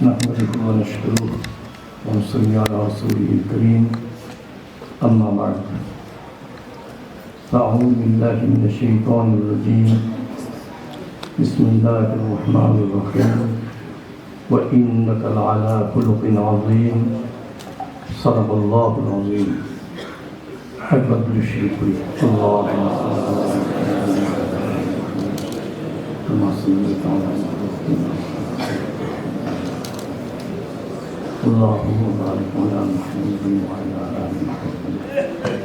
نحمده ونشكره ونصلي على رسوله الكريم. أما بعد فأعوذ بالله من الشيطان الرجيم. بسم الله الرحمن الرحيم. وإنك لعلى خلق عظيم. صدق الله العظيم. حفظ الشريك الله كما صليت على محمد اللهم بارك على محمد وعلى ال محمد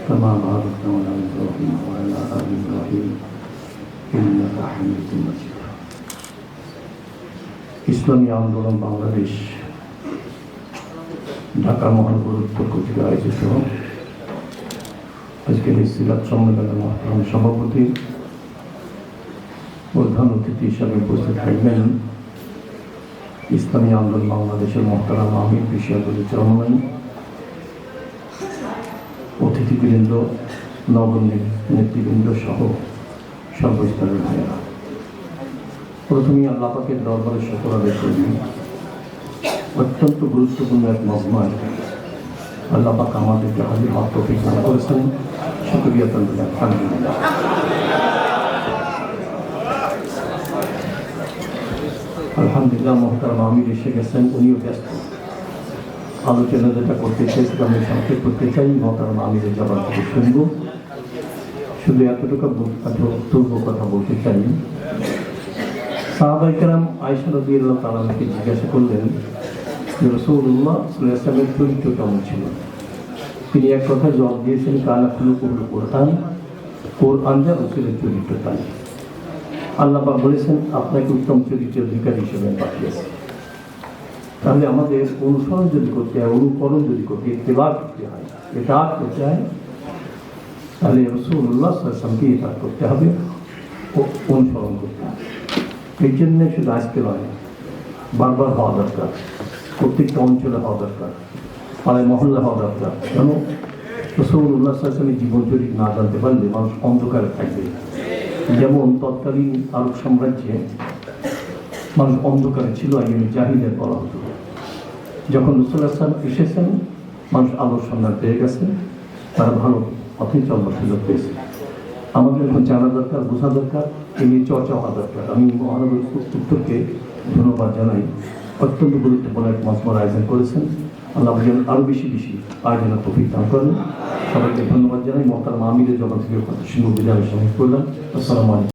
كما باركت على ابراهيم وعلى ال ابراهيم انك حميد مجيد ইসলামী আন্দোলন বাংলাদেশ ঢাকা মহানগর উত্তর কর্তৃক আয়োজিত আজকের এই সিরাত সম্মেলনের মহাত্ম সভাপতি প্রধান অতিথি হিসাবে উপস্থিত থাকবেন ইসলামী আন্দোলন বাংলাদেশের মহতারাম আমির পিসিয়াবুল চরমান অতিথিবৃন্দ নগণ্য নেতৃবৃন্দ সহ সর্বস্তরের ভাইয়েরা। প্রথমেই আল্লাপাকের দরবারে সকল আদায় করি অত্যন্ত গুরুত্বপূর্ণ এক মজমায় আল্লাপাক আমাদেরকে হাজির তৌফিক দান করেছেন। শুক্রিয়া তন্ত্র আলহামদুলিল্লাহ, মোহতারাম আমির এসে গেছেন, উনিও ব্যস্ত। আলোচনা যেটা করতে চেয়েছিল আমি সংক্ষেপ করতে চাই, মোহতারাম আমিরের জবাব থেকে শুনব। শুধু এতটুকু বক্তব্য কথা বলতে চাই। সাহাবাইকারাম আয়সা নদী আল্লাহ তালাকে জিজ্ঞাসা করলেন রসৌল্লাহ সাল্লামের চরিত্র কেমন ছিল? তিনি এক কথা জবাব দিয়েছেন কানা খুলু কুল কোরআন। কোরআন যা রসুলের চরিত্র তাই। আল্লাহ পাক বলেছেন আপনাকে উত্তম চরিত্রের অধিকারী হিসেবে পাঠিয়েছে তাহলে আমাদের অনুসরণ যদি করতে হয় অনুকরণ যদি করতে ইত্তেবা করতে হয় এটা করতে হয় তাহলে রসুল্লাহ সাল্লামকে এটা করতে হবে ও অনুসরণ করতে হবে এই জন্য শুধু আজকে নয় বারবার হওয়া দরকার প্রত্যেকটা অঞ্চলে হওয়া দরকার পাড়ায় মহল্লা হওয়া দরকার কেন রসুল্লাহ সাল্লামের জীবন চরিত না জানতে পারলে মানুষ অন্ধকারে থাকবে যেমন তৎকালীন আরব সাম্রাজ্যে মানুষ অন্ধকারে ছিল আইন জাহিদের বলা হতো। যখন রসুল্লাহ সাল্লাম এসেছেন, মানুষ আলোর সন্ধান পেয়ে গেছে তারা ভালো পথে চলবার সুযোগ পেয়েছে। আমাদের এখন জানা দরকার, বোঝা দরকার, এই নিয়ে চর্চা হওয়া দরকার। আমি মহানগর উত্তরকে ধন্যবাদ জানাই। অত্যন্ত গুরুত্বপূর্ণ এক মজমার আয়োজন করেছেন। আল্লাহ যেন আরও বেশি বেশি আয়োজনের তফিক দান করেন। সবাইকে ধন্যবাদ জানাই। মহতার মামিদের জগৎ থেকে কথা শুনে বিদায়। করলাম আসসালামু